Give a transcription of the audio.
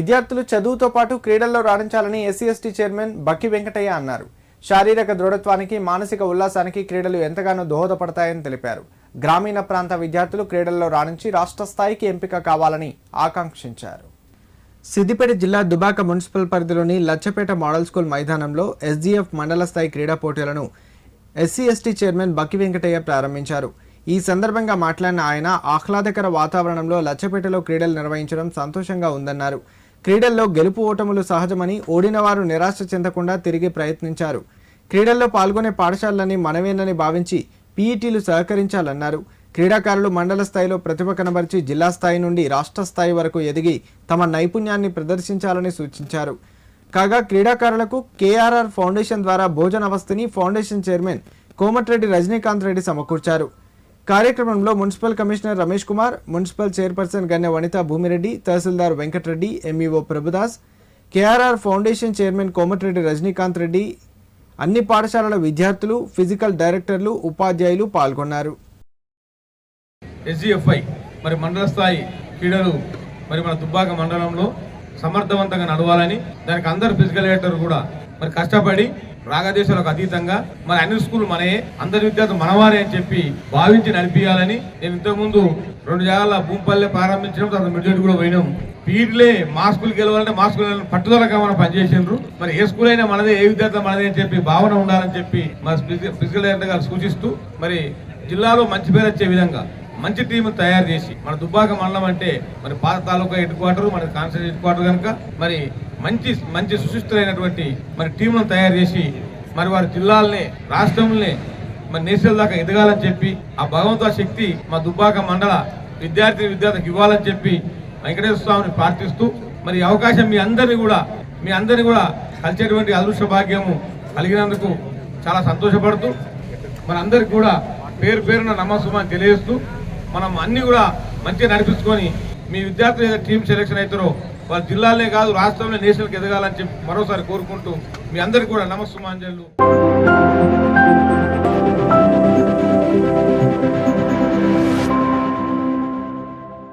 విద్యార్థులు చదువుతో పాటు క్రీడల్లో రాణించాలని SC ST chairman Bakki Venkataiah అన్నారు. శారీరక దృఢత్వానికి మానసిక ఉల్లాసానికి క్రీడలు ఎంతగానో దోహదపడతాయని తెలిపారు. గ్రామీణ ప్రాంత విద్యార్థులు క్రీడల్లో రాణించి రాష్ట్ర స్థాయికి ఎంపిక కావాలని ఆకాంక్షించారు. సిద్దిపేట జిల్లా దుబాక మున్సిపల్ పరిధిలోని లచ్చపేట మోడల్ స్కూల్ మైదానంలో ఎస్జీఎఫ్ మండల స్థాయి క్రీడా పోటీలను SC ST chairman Bakki Venkataiah ప్రారంభించారు. ఈ సందర్భంగా మాట్లాడిన ఆయన ఆహ్లాదకర వాతావరణంలో లచ్చపేటలో క్రీడలు నిర్వహించడం సంతోషంగా ఉందన్నారు. క్రీడల్లో గెలుపు ఓటములు సహజమని ఓడిన వారు నిరాశ చెందకుండా తిరిగి ప్రయత్నించారు. క్రీడల్లో పాల్గొనే పాఠశాలలని మనవేనని భావించి పీఈటీలు సహకరించాలన్నారు. క్రీడాకారులు మండల స్థాయిలో ప్రతిభ కనబరిచి జిల్లా స్థాయి నుండి రాష్ట్ర స్థాయి వరకు ఎదిగి తమ నైపుణ్యాన్ని ప్రదర్శించాలని సూచించారు. కాగా క్రీడాకారులకు కేఆర్ఆర్ ఫౌండేషన్ ద్వారా భోజన వసతిని ఫౌండేషన్ చైర్మన్ కోమటిరెడ్డి రజనీకాంత్ రెడ్డి సమకూర్చారు. కార్యక్రమంలో municipal commissioner Ramesh Kumar municipal chairperson Ganne Vanitha Bhumireddy tahsildar Venkatareddy MEO Prabhudas KRR foundation chairman Komatireddy Rajinikanth Reddy అన్ని పాఠశాలల విద్యార్థులు ఫిజికల్ డైరెక్టర్లు ఉపాధ్యాయులు పాల్గొన్నారు. ఎస్జిఎఫ్ఐ మరి మండల స్థాయి క్రీడలు మరి మన దుబ్బాక మండలంలో సమర్థవంతంగా నడవాలని దానికి అందరు ఫిజికల్ డైరెక్టర్ కూడా మరి కష్టపడి రాగదేశాలకు అతీతంగా మరి అన్ని స్కూల్ మనయే అందరి విద్యార్థులు మనవారే అని చెప్పి భావించి నడిపించాలని నేను ఇంతకుముందు రెండు జాగాల భూమిపల్లె ప్రారంభించడం తర్వాత మిడ్జెట్ కూడా పోయినాం. పీర్లే మా స్కూల్కి వెళ్ళాలంటే మా స్కూల్ పట్టుదలగా మనం పనిచేసిండ్రు. మరి ఏ స్కూల్ అయినా మనదే ఏ విద్యార్థులు మనదే అని చెప్పి భావన ఉండాలని చెప్పి మా ఫిజికల్ డైరెక్టర్ గారు సూచిస్తూ మరి జిల్లాలో మంచి పేరు వచ్చే విధంగా మంచి టీం తయారు చేసి మన దుబ్బాక మండలం అంటే మరి పాత తాలూకా హెడ్ క్వార్టర్ మన కాన్స్టెంట్ హెడ్ క్వార్టర్ కనుక మరి మంచి మంచి సుశిస్తులైనటువంటి మరి టీంలను తయారు చేసి మరి వారి జిల్లాలనే రాష్ట్రంలోనే మరి నేషనల్ దాకా ఎదగాలని చెప్పి ఆ భగవంత శక్తి మా దుబ్బాక మండల విద్యార్థి విద్యార్థికి ఇవ్వాలని చెప్పి వెంకటేశ్వర స్వామిని ప్రార్థిస్తూ మరి అవకాశం మీ అందరినీ కూడా మీ అందరినీ కూడా కలిసేటువంటి అదృష్ట భాగ్యము కలిగినందుకు చాలా సంతోషపడుతూ మనందరికి కూడా పేరు పేరున నమస్సుమని తెలియజేస్తూ మనం అన్ని కూడా మంచిగా నడిపించుకొని మీ విద్యార్థులు ఏదైతే టీం సెలెక్షన్ అవుతారో వాళ్ళ జిల్లాలే కాదు రాష్ట్రంలో నేషనల్కి ఎదగాలని చెప్పి మరోసారి కోరుకుంటూ మీ అందరికీ కూడా నమస్సుమాంజలు.